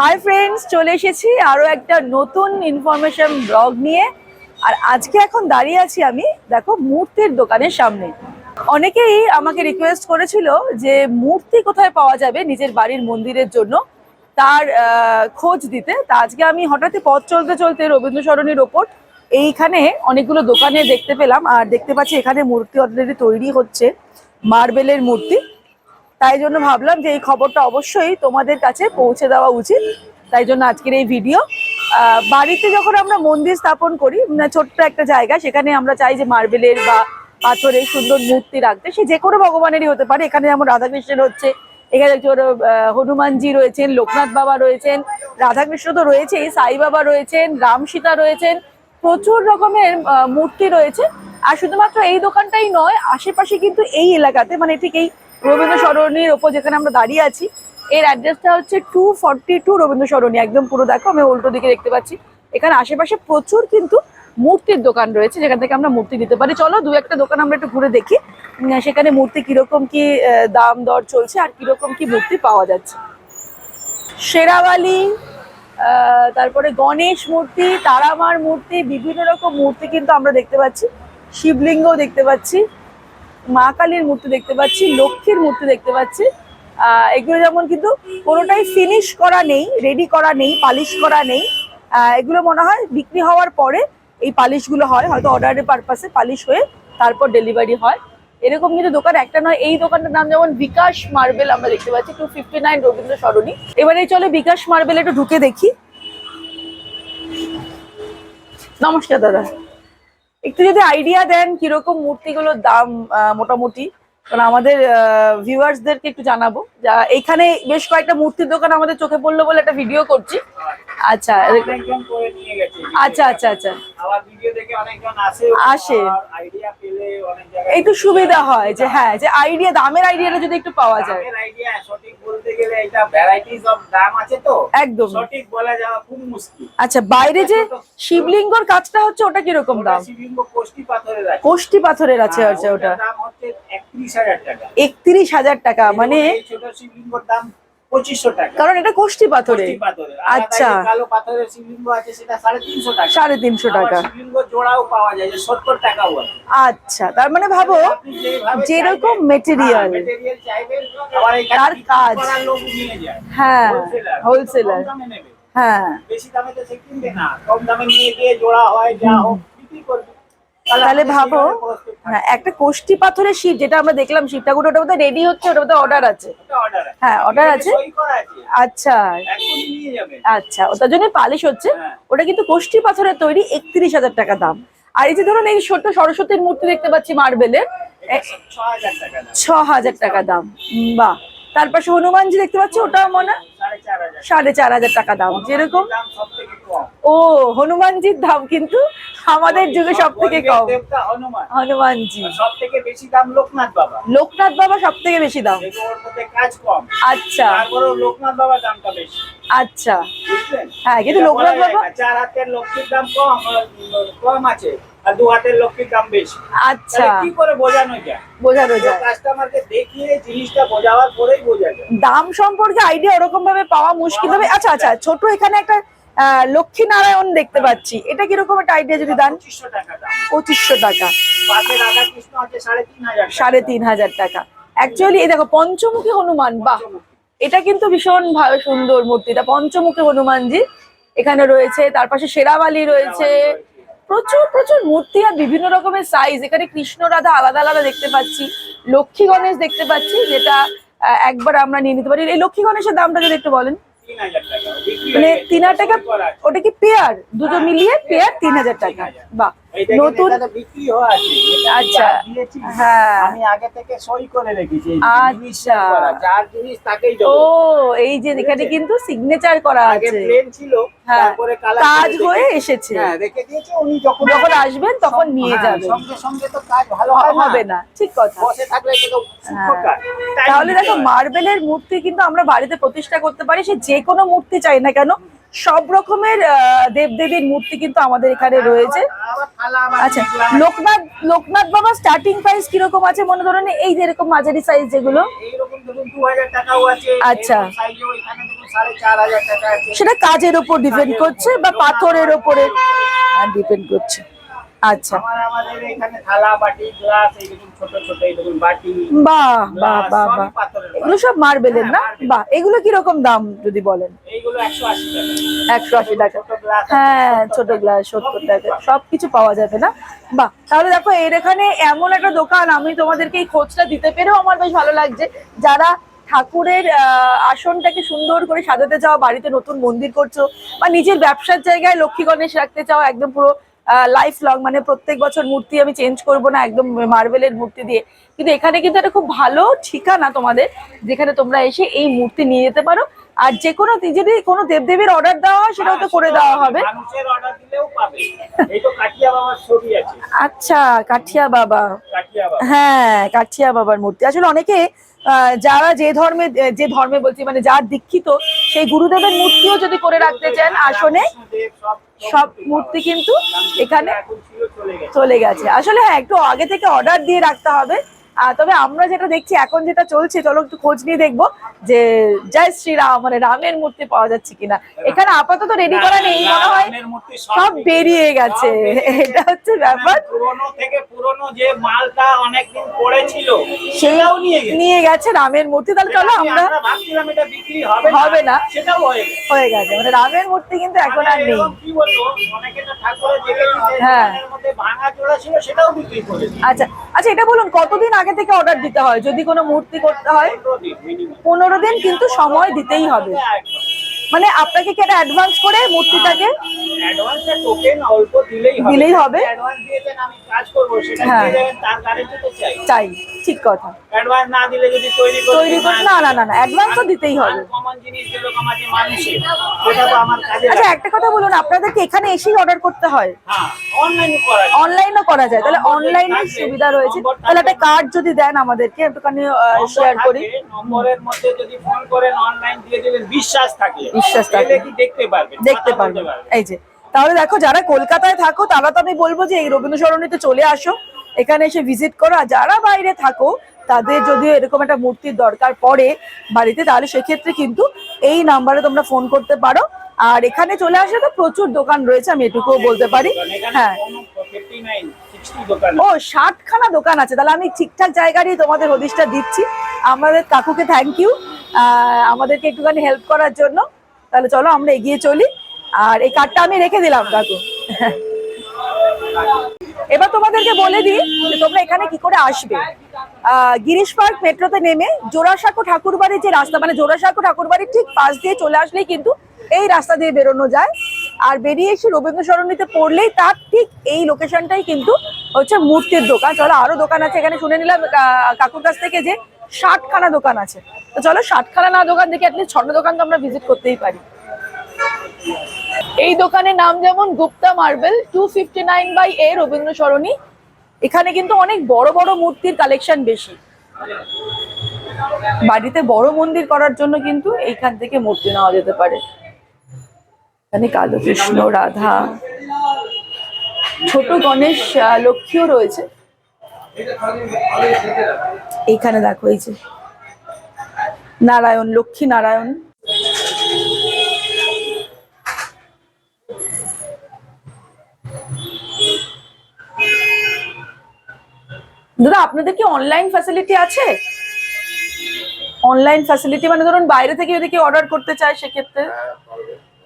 Hi friends চলে এসেছি আরও একটা নতুন ইনফরমেশন ব্লগ নিয়ে। আর আজকে এখন দাঁড়িয়ে আছি আমি, দেখো, মূর্তির দোকানের সামনে। অনেকেই আমাকে রিকোয়েস্ট করেছিল যে মূর্তি কোথায় পাওয়া যাবে নিজের বাড়ির মন্দিরের জন্য। তার খোঁজ দিতে। তা আজকে আমি হঠাৎই পথ চলতে চলতে রবীন্দ্র সরণির ওপর এইখানে অনেকগুলো দোকানে দেখতে পেলাম। আর দেখতে পাচ্ছি এখানে মূর্তি অলরেডি তৈরি হচ্ছে মার্বেলের মূর্তি। তাই জন্য ভাবলাম যে এই খবরটা অবশ্যই তোমাদের কাছে পৌঁছে দেওয়া উচিত। তাই জন্য আজকের এই ভিডিও। বাড়িতে যখন আমরা মন্দির স্থাপন করি ছোট্ট একটা জায়গা, সেখানে আমরা চাই যে মার্বেলের বা পাথরের সুন্দর মূর্তি রাখতে। সে যে কোনো ভগবানেরই হতে পারে। এখানে যেমন রাধাকৃষ্ণের হচ্ছে, এখানে একজন হনুমানজি রয়েছেন, লোকনাথ বাবা রয়েছেন, রাধাকৃষ্ণ তো রয়েছেই সাই বাবা রয়েছেন, রাম সীতা রয়েছেন, প্রচুর রকমের মূর্তি রয়েছে। আর শুধুমাত্র এই দোকানটাই নয়, আশেপাশে কিন্তু এই এলাকাতে মানে ঠিক এই রবীন্দ্র সরণির ওপর যেখানে আমরা দাঁড়িয়ে আছি এর অ্যাড্রেসটা হচ্ছে two forty two Rabindra Sarani একদম পুরো দেখো আমি উল্টো দিকে দেখতে পাচ্ছি। এখানে আশেপাশে প্রচুর কিন্তু মূর্তির দোকান রয়েছে যেখান থেকে আমরা মূর্তি দিতে পারি। চলো দু একটা দোকান আমরা একটু ঘুরে দেখি। সেখানে মূর্তি কীরকম কি দাম দর চলছে আর কীরকম কি মূর্তি পাওয়া যাচ্ছে। আহ, তারপরে গণেশ মূর্তি তারামার মূর্তি বিভিন্ন রকম মূর্তি কিন্তু আমরা দেখতে পাচ্ছি। শিবলিঙ্গও দেখতে পাচ্ছি। মা কালীর মূর্তি দেখতে পাচ্ছি লক্ষ্মীর মূর্তি দেখতে পাচ্ছি। আহ, এগুলো যেমন কিন্তু কোনোটাই ফিনিশ করা নেই রেডি করা নেই পালিশ করা নেই। এগুলো মনে হয় বিক্রি হওয়ার পরে এই পালিশগুলো হয় হয়তো অর্ডারের পারপাসে পালিশ হয়ে তারপর ডেলিভারি হয়। এরকম কিন্তু দোকান একটা নয় এই দোকানটার নাম যেমন বিকাশ মার্বেল আমরা দেখতে পাচ্ছি two fifty nine Rabindra Sarani. এবারে চলে বিকাশ মার্বেল একটু ঢুকে দেখি। নমস্কার দাদা। একটু যদি আইডিয়া দেন কীরকম মূর্তিগুলোর দাম মোটামুটি। কারণ আমাদের ভিউয়ার্সদেরকে একটু জানাব যা এইখানে বেশ কয়েকটা মূর্তির দোকান আমাদের চোখে পড়ল বলে একটা ভিডিও করছি। আচ্ছা আচ্ছা আচ্ছা আচ্ছা। অনেকজন আসে। একটু সুবিধা হয় যে হ্যাঁ যে আইডিয়া দামের আইডিয়াটা যদি একটু পাওয়া যায়। একদম। আচ্ছা বাইরে যে শিবলিঙ্গর কাজটা হচ্ছে ওটা কীরকম দাম? কোষ্টি পাথরের আছে। আছে ওটা। একত্রিশ হাজার টাকা। টাকা মানে টাকা। কারণ এটা কোষ্টি পাথরে। আচ্ছা। কালো পাথরের শিবলিঙ্গ আছে সেটা সাড়ে তিনশো টাকা। সাড়ে তিনশো টাকা। শিবলিঙ্গ জোড়াও পাওয়া যায় সত্তর টাকাও আচ্ছা তার মানে ভাবো যেরকম মেটেরিয়াল হ্যাঁ, তার কাজ। হ্যাঁ হোলসেলার হ্যাঁ। বেশি দামে তো সে কিনবে না, কম দামে নিয়ে গিয়ে জোড়া হয়, যা হোক, বিক্রি করবে। তাহলে ভাবো। হ্যাঁ একটা কোষ্টি পাথরের শিব যেটা আমরা দেখলাম শিব ঠাকুর ওটা বোধহয় রেডি হচ্ছে ওটা বোধহয় অর্ডার আছে। হ্যাঁ, অর্ডার আছে। আচ্ছা। আচ্ছা ওটার জন্য পালিশ হচ্ছে হ্যাঁ। ওটা কিন্তু কোষ্টি পাথরের তৈরি একত্রিশ হাজার টাকা দাম আর এই যে ধরুন এই ছোট্ট সরস্বতীর মূর্তি দেখতে পাচ্ছি মার্বেলের এটা 6000 টাকা দাম। ছ হাজার টাকা দাম বাহ তার পাশে হনুমানজি দেখতে পাচ্ছি ওটাও মনে হয় সাড়ে চার হাজার। টাকা দাম যেরকম। ও হনুমানজির দাম কিন্তু আমাদের যুগে সব থেকে কম। হনুমান। হনুমানজি সব থেকে বেশি দাম লোকনাথ বাবা। লোকনাথ বাবা সব থেকে বেশি দাম। কাজ কম। আচ্ছা। লোকনাথ বাবার দামটা বেশি। আচ্ছা। হ্যাঁ, কিন্তু লোকনাথ বাবা- চার হাতের লক্ষ্মীর দাম কম কম আছে আর দু হাতের লক্ষ্মীর দাম বেশি। আচ্ছা। কি করে বোঝানো যায়? বোঝানো যায়। কাস্টমারকে দেখিয়ে জিনিসটা বোঝাবার পরেই বোঝা যায়। দাম সম্পর্কে আইডিয়া ওরকম ভাবে পাওয়া মুশকিল হবে। আচ্ছা আচ্ছা ছোট এখানে একটা আহ, লক্ষ্মী নারায়ণ দেখতে পাচ্ছি। এটা কীরকম একটা আইডিয়া যদি দেন? পঁচিশশো টাকা সাড়ে তিন হাজার টাকা। সাড়ে তিন হাজার টাকা। অ্যাকচুয়ালি এই দেখো পঞ্চমুখী হনুমান বাহ! এটা কিন্তু ভীষণ ভালো সুন্দর মূর্তিটা পঞ্চমুখী হনুমানজি এখানে রয়েছে। তার পাশে সেরাবালি রয়েছে। প্রচুর প্রচুর মূর্তি আর বিভিন্ন রকমের সাইজ এখানে কৃষ্ণ রাধা আলাদা আলাদা দেখতে পাচ্ছি। লক্ষ্মী গণেশ দেখতে পাচ্ছি যেটা একবার আমরা নিয়ে নিতে পারি। এই লক্ষ্মী গণেশের দামটা যদি একটু বলেন। তিন হাজার টাকা। বিক্রি মানে হয়ে গেছে, তিন হাজার টাকা সই করা আছে। ওটা কি পেয়ার দুটো হ্যাঁ, মিলিয়ে পেয়ার তিন হাজার টাকা। বাহ। এই দেখেন, নতুন বিক্রি হওয়া আছে আচ্ছা, হ্যাঁ। আমি আগে থেকে সই করে রেখেছি আচ্ছা। যার জিনিস তাকেই ও এই যে এখানে কিন্তু সিগনেচার করা আগে প্লেন ছিল হ্যাঁ, তারপরে কাজ হয়ে এসেছে। হ্যাঁ রেখে দিয়েছে উনি যখন যখন আসবেন তখন নিয়ে যাবেন। সঙ্গে সঙ্গে তো কাজ ভালো হবে না ঠিক কথা। বসে থাকলে তো সূক্ষ্ম। কাজ। Time তাহলে দেখো মার্বেলের মূর্তি কিন্তু আমরা বাড়িতে প্রতিষ্ঠা করতে পারি সে যে কোনো মূর্তি চাই না কেন সব রকমের দেব দেবদেবীর মূর্তি কিন্তু আমাদের এখানে রয়েছে। আচ্ছা লোকনাথ লোকনাথ বাবা স্টার্টিং প্রাইস কীরকম আছে মনে ধরেন এই যে এরকম মাঝারি সাইজ যেগুলো। আচ্ছা। সেটা কাজের উপর ডিপেন্ড করছে বা পাথরের উপরে ডিপেন্ড করছে। আচ্ছা। আমাদের এখানে থালা বাটি গ্লাস এই দেখুন ছোট ছোট এই দেখুন বাটি। বাহ বাহ বাহ বাহ। এগুলো সব মার্বেলের না? হ্যাঁ। বাহ এগুলো কীরকম দাম যদি বলেন? এইগুলো একশো আশি টাকা। একশো আশি টাকা। হ্যাঁ ছোট গ্লাস সত্তর টাকা। সবকিছু পাওয়া যাবে না? বাহ তাহলে দেখো এর এখানে এমন একটা দোকান আমি তোমাদেরকে এই খোঁজটা দিতে পেরেও আমার বেশ ভালো লাগছে। যারা ঠাকুরের আহ, আসনটাকে সুন্দর করে সাজাতে চাও বাড়িতে নতুন মন্দির করছ বা নিজের ব্যবসার জায়গায় লক্ষ্মী গণেশ রাখতে চাও একদম পুরো লাইফ লং মানে প্রত্যেক বছর মূর্তি আমি চেঞ্জ করব না একদম মার্বেলের মূর্তি দিয়ে। কিন্তু এখানে কিন্তু একটা খুব ভালো ঠিকানা তোমাদের যেখানে তোমরা এসে এই মূর্তি নিয়ে যেতে পারো। আর যে কোনো যদি কোনো দেবদেবীর অর্ডার দেওয়া হয় সেটাও তো করে দেওয়া হবে। আচ্ছা কাঠিয়া বাবা। হ্যাঁ কাঠিয়া বাবার মূর্তি। আসলে অনেকে যারা যে ধর্মে যে ধর্মে বলছি মানে যার দীক্ষিত, সেই গুরুদেবের মূর্তিও যদি করে রাখতে চান আসনে, সব মূর্তি কিন্তু এখানে চলে গেছে। আসলে হ্যাঁ একটু আগে থেকে অর্ডার দিয়ে রাখতে হবে। তবে আমরা যেটা দেখছি এখন যেটা চলছে চলো একটু খোঁজ নিয়ে দেখব যে জয় শ্রীরাম মানে রামের মূর্তি পাওয়া যাচ্ছে কিনা। এখানে আপাতত রেডি করা নেই মনে হয় সব বেরিয়ে গেছে। এটা হচ্ছে ব্যাপার। পুরনো থেকে পুরনো যে মালটা অনেকদিন পড়েছিল সেটাও নিয়ে গেছে। নিয়ে গেছে রামের মূর্তি। তাহলে চলো আমরা ভাবছিলাম এটা বিক্রি হবে হবে না। সেটাও হয়ে গেছে। মানে রামের মূর্তি কিন্তু এখন আর মানে নেই কি বলব? অনেকে তো ঠাকুরের হ্যাঁ। ভাঙা চোরা ছিল সেটাও বিক্রি করে আচ্ছা আচ্ছা এটা বলুন কতদিন আগে থেকে অর্ডার দিতে হয়। যদি কোনো মূর্তি করতে হয়, পনেরো দিন কিন্তু সময় দিতেই হবে। মানে আপনাকে কি একটা অ্যাডভান্স করে মূর্তিটাকে? অ্যাডভান্সের টোকেন অল্প দিলেই হবে। দিলেই হবে। অ্যাডভান্স দিয়েছেন আমি কাজ করব সেটা হ্যাঁ। দিয়ে যাবেন তার গ্যারান্টি তো চাই। চাই ঠিক কথা। অ্যাডভান্স না দিলে যদি তৈরি করে তৈরি করে না না না না অ্যাডভান্স তো দিতেই হবে। কমন জিনিস যেরকম আছে মানুষের সেটা তো আমার কাজে আচ্ছা একটা কথা বলুন আপনাদেরকে এখানে এসেই অর্ডার করতে হয়? হ্যাঁ অনলাইন করা যায়। অনলাইনও করা যায়। তাহলে অনলাইনে সুবিধা রয়েছে। তাহলে একটা কার্ড যদি দেন আমাদেরকে একটুখানি শেয়ার করি। নম্বরের মধ্যে যদি ফোন করেন অনলাইন দিয়ে দেবেন বিশ্বাস থাকলে বিশ্বাস। দেখতে পারবেন এই যে তাহলে দেখো যারা কলকাতায় থাকো তারা তো আমি বলব যে এই রবীন্দ্র সরণিতে চলে আসো। এখানে এসে ভিজিট করো। আর যারা বাইরে থাকো তাদের যদি এরকম একটা মূর্তির দরকার পড়ে বাড়িতে তাহলে সেক্ষেত্রে কিন্তু এই নাম্বারে তোমরা ফোন করতে পারো। আর এখানে চলে আসলে তো প্রচুর দোকান রয়েছে আমি এটুকুও বলতে পারি। হ্যাঁ কোনো 59, 60 দোকান ও ষাটখানা দোকান আছে। তাহলে আমি ঠিকঠাক জায়গারই তোমাদের হদিশটা দিচ্ছি। আমাদের কাকুকে থ্যাংক ইউ আমাদেরকে একটুখানি হেল্প করার জন্য। তাহলে চলো আমরা এগিয়ে চলি। আর এই কার্ডটা আমি রেখে দিলাম, কাকু। এবার তোমাদেরকে বলে দিই যে তোমরা এখানে কি করে আসবে। গিরিশ পার্ক মেট্রোতে নেমে জোড়াসাঁকো ঠাকুরবাড়ির যে রাস্তা মানে জোড়াসাঁকো ঠাকুরবাড়ির ঠিক পাশ দিয়ে চলে আসলেই কিন্তু এই রাস্তা দিয়ে বেরোনো যায়। আর বেরিয়ে এসে রবীন্দ্র সরণিতে পড়লেই তার ঠিক এই লোকেশনটাই কিন্তু হচ্ছে মূর্তির দোকান। চলো, আরও দোকান আছে, এখানে শুনে নিলাম কাকুর কাছ থেকে যে ষাটখানা দোকান আছে। তো চলো, ষাটখানা না দোকান দেখে অ্যাটলিস্ট ছটা দোকান তো আমরা ভিজিট করতেই পারি। এই দোকানের নাম যেমন Gupta marble two fifty nine by A Rabindra Sarani এখানে কিন্তু অনেক বড় বড় মূর্তির কালেকশন বেশি। বাড়িতে বড় মন্দির করার জন্য কিন্তু এইখান থেকে মূর্তি নেওয়া যেতে পারে। এখানে কালো কৃষ্ণ, রাধা, ছোট গণেশ লক্ষ্মীও রয়েছে। এইখানে দেখো এই যে নারায়ণ, লক্ষ্মী নারায়ণ। দাদা, আপনাদের কি অনলাইন ফ্যাসিলিটি আছে? অনলাইন ফ্যাসিলিটি মানে ধরুন বাইরে থেকে যদি কেউ অর্ডার করতে চায়, সেক্ষেত্রে?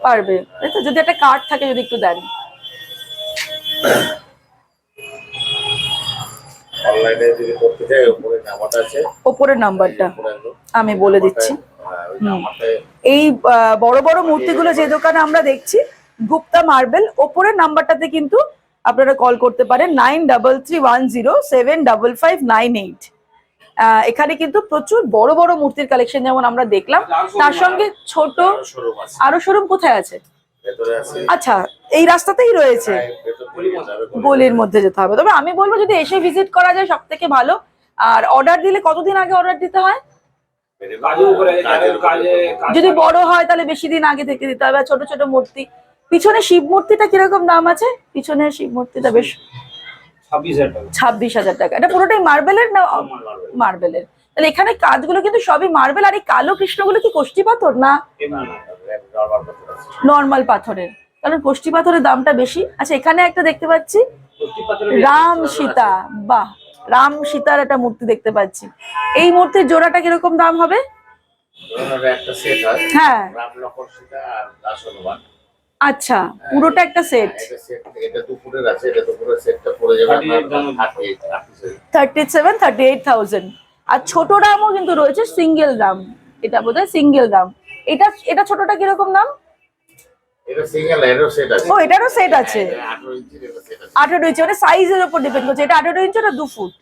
পারবে। তাই তো যদি একটা কার্ড থাকে যদি একটু দেন। অনলাইনে যদি করতে চাই উপরে নাম্বারটা আছে। ওপরের নাম্বারটা আমি বলে দিচ্ছি। হ্যাঁ। এই বড় বড় মূর্তিগুলো যে দোকানে আমরা দেখছি গুপ্তা মার্বেল ওপরের নাম্বারটাতে কিন্তু আপনারা কল করতে পারেন nine double three one zero seven double five nine eight এখানে কিন্তু প্রচুর বড় বড় মূর্তির কালেকশন যেমন আমরা দেখলাম। তার সঙ্গে ছোট আরও শোরুম কোথায় আছে? আচ্ছা এই রাস্তাতেই রয়েছে। হ্যাঁ। গলির মধ্যে যেতে হবে। তবে আমি বলব যদি এসে ভিজিট করা যায় সব থেকে ভালো। আর অর্ডার দিলে কতদিন আগে অর্ডার দিতে হয়? যদি বড় হয় তাহলে বেশি দিন আগে থেকে দিতে হবে। ছোট ছোট মূর্তি। পিছনে শিব মূর্তিটা কীরকম দাম আছে? পিছনে শিব মূর্তিটা বেশ ছাব্বিশ হাজার টাকা। এটা পুরোটাই মার্বেলের না মার্বেলের। তাহলে এখানে কাজগুলো কিন্তু সবই মার্বেল আর এই কালো কৃষ্ণগুলো কি কোষ্টি পাথর না? নরমাল পাথরের। কারণ কোষ্টি পাথরের দামটা বেশি। আচ্ছা এখানে একটা দেখতে পাচ্ছি। রাম সীতা। বাহ রাম সীতার একটা মূর্তি দেখতে পাচ্ছি। এই মূর্তির জোড়াটা কীরকম দাম হবে? হয়। হ্যাঁ। রাম লক্ষণ সীতা আর দাস হনুমান। আচ্ছা পুরোটা একটা সেট হ্যাঁ, এটা এটা দুপুরের আছে এটা দুপুরের সেটটা পড়ে যাবে 38,000 thirty seven thirty eight thousand আর ছোট দামও কিন্তু রয়েছে সিঙ্গেল দাম। এটা বোধ হয় সিঙ্গেল দাম। এটা এটা ছোটটা কীরকম দাম? এটা সিঙ্গেল এরও সেট আছে। ও এটারও সেট আছে। আঠারো ইঞ্চির এটা সেট আছে। আঠেরো ইঞ্চি মানে সাইজের উপর ডিপেন্ড করছে। এটা আঠেরো ইঞ্চি ওটা দু ফুট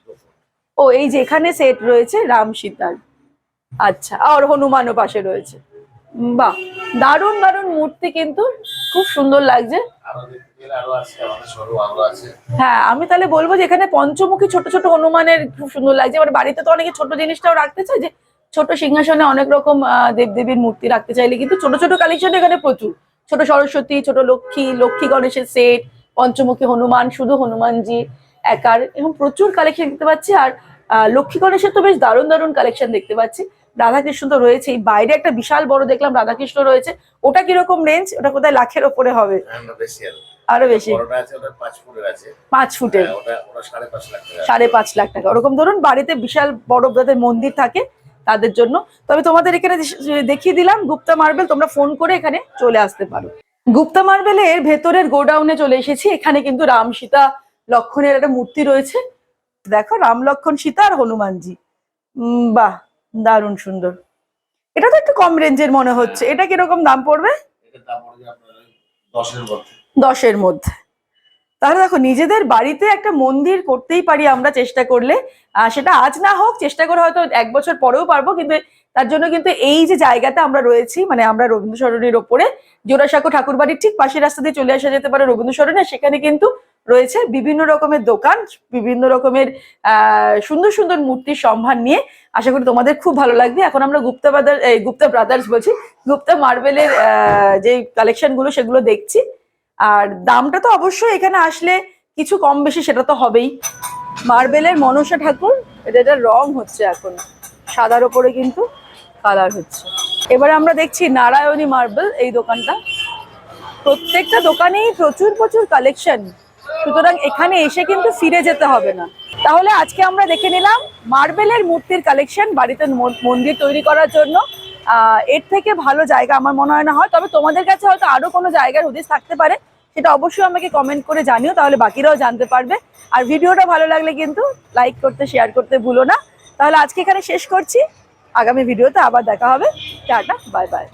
ও এই যে এখানে সেট রয়েছে রাম সীতার। আচ্ছা আর হনুমানও পাশে রয়েছে। বাহ দারুণ দারুণ মূর্তি কিন্তু খুব সুন্দর লাগছে। হ্যাঁ আমি তাহলে বলব যে এখানে পঞ্চমুখী ছোট ছোট হনুমানের খুব সুন্দর লাগছে। এবার বাড়িতে তো অনেকে ছোট জিনিসটাও রাখতে চায় যে ছোট সিংহাসনে অনেক রকম দেবদেবীর মূর্তি রাখতে চাইলে কিন্তু ছোট ছোট কালেকশন এখানে প্রচুর। ছোট সরস্বতী, ছোট লক্ষ্মী লক্ষ্মী গণেশের সেট পঞ্চমুখী হনুমান, শুধু হনুমানজি একার। এবং প্রচুর কালেকশন দেখতে পাচ্ছি আর লক্ষ্মী গণেশের তো বেশ দারুণ দারুণ কালেকশন দেখতে পাচ্ছি। রাধাকৃষ্ণ তো রয়েছেই বাইরে একটা বিশাল বড় দেখলাম রাধাকৃষ্ণ রয়েছে। ওটা কীরকম রেঞ্জ ওটা কোথায়? লাখের ওপরে হবে। হ্যাঁ, আরও বেশি। পাঁচ ফুটের হ্যাঁ, সাড়ে পাঁচ লাখ টাকা। ওরকম ধরুন বাড়িতে বিশাল বড় যাদের মন্দির থাকে তাদের জন্য। তবে তোমাদের এখানে দেখিয়ে দিলাম গুপ্তা মার্বেল তোমরা ফোন করে এখানে চলে আসতে পারো। গুপ্তা মার্বেলের ভেতরের গোডাউনে চলে এসেছি। এখানে কিন্তু রাম সীতা লক্ষণের একটা মূর্তি রয়েছে। দেখো রাম লক্ষণ সীতা আর হনুমানজি। উম, বাহ। দারুণ সুন্দর। এটা তো একটু কম রেঞ্জের মনে হচ্ছে। এটা কীরকম দাম পড়বে? দশের মধ্যে। তাহলে দেখো নিজেদের বাড়িতে একটা মন্দির করতেই পারি আমরা চেষ্টা করলে। সেটা আজ না হোক চেষ্টা করে হয়তো এক বছর পরেও পারব কিন্তু তার জন্য কিন্তু এই যে জায়গাতে আমরা রয়েছি মানে আমরা রবীন্দ্র সরণির ওপরে জোড়াসাঁকো ঠাকুর বাড়ির ঠিক পাশের রাস্তা দিয়ে চলে আসা যেতে পারে রবীন্দ্র সরণি সেখানে কিন্তু রয়েছে বিভিন্ন রকমের দোকান বিভিন্ন রকমের আহ সুন্দর সুন্দর মূর্তির সম্ভার নিয়ে আশা করি তোমাদের খুব ভালো লাগবে। এখন আমরা গুপ্তা ব্রাদার এই গুপ্তা ব্রাদার্স বলছি, গুপ্তা মার্বেলের যে কালেকশনগুলো সেগুলো দেখছি। আর দামটা তো অবশ্যই এখানে আসলে কিছু কম বেশি সেটা তো হবেই। মার্বেলের মনসা ঠাকুর, এটা এটা রং হচ্ছে এখন, সাদার ওপরে কিন্তু কালার হচ্ছে। এবারে আমরা দেখছি নারায়ণী মার্বেল এই দোকানটা। প্রত্যেকটা দোকানেই প্রচুর প্রচুর কালেকশন সুতরাং এখানে এসে কিন্তু ফিরে যেতে হবে না। তাহলে আজকে আমরা দেখে নিলাম মার্বেলের মূর্তির কালেকশন বাড়িতে মন্দির তৈরি করার জন্য। এর থেকে ভালো জায়গা আমার মনে হয় না হয়, তবে তোমাদের কাছে হয়তো আরও কোনো জায়গার হদিস থাকতে পারে, সেটা অবশ্যই আমাকে কমেন্ট করে জানিও, তাহলে বাকিরাও জানতে পারবে। আর ভিডিওটা ভালো লাগলে কিন্তু লাইক করতে শেয়ার করতে ভুলো না। তাহলে আজকে এখানে শেষ করছি। আগামী ভিডিওতে আবার দেখা হবে। Tata bye bye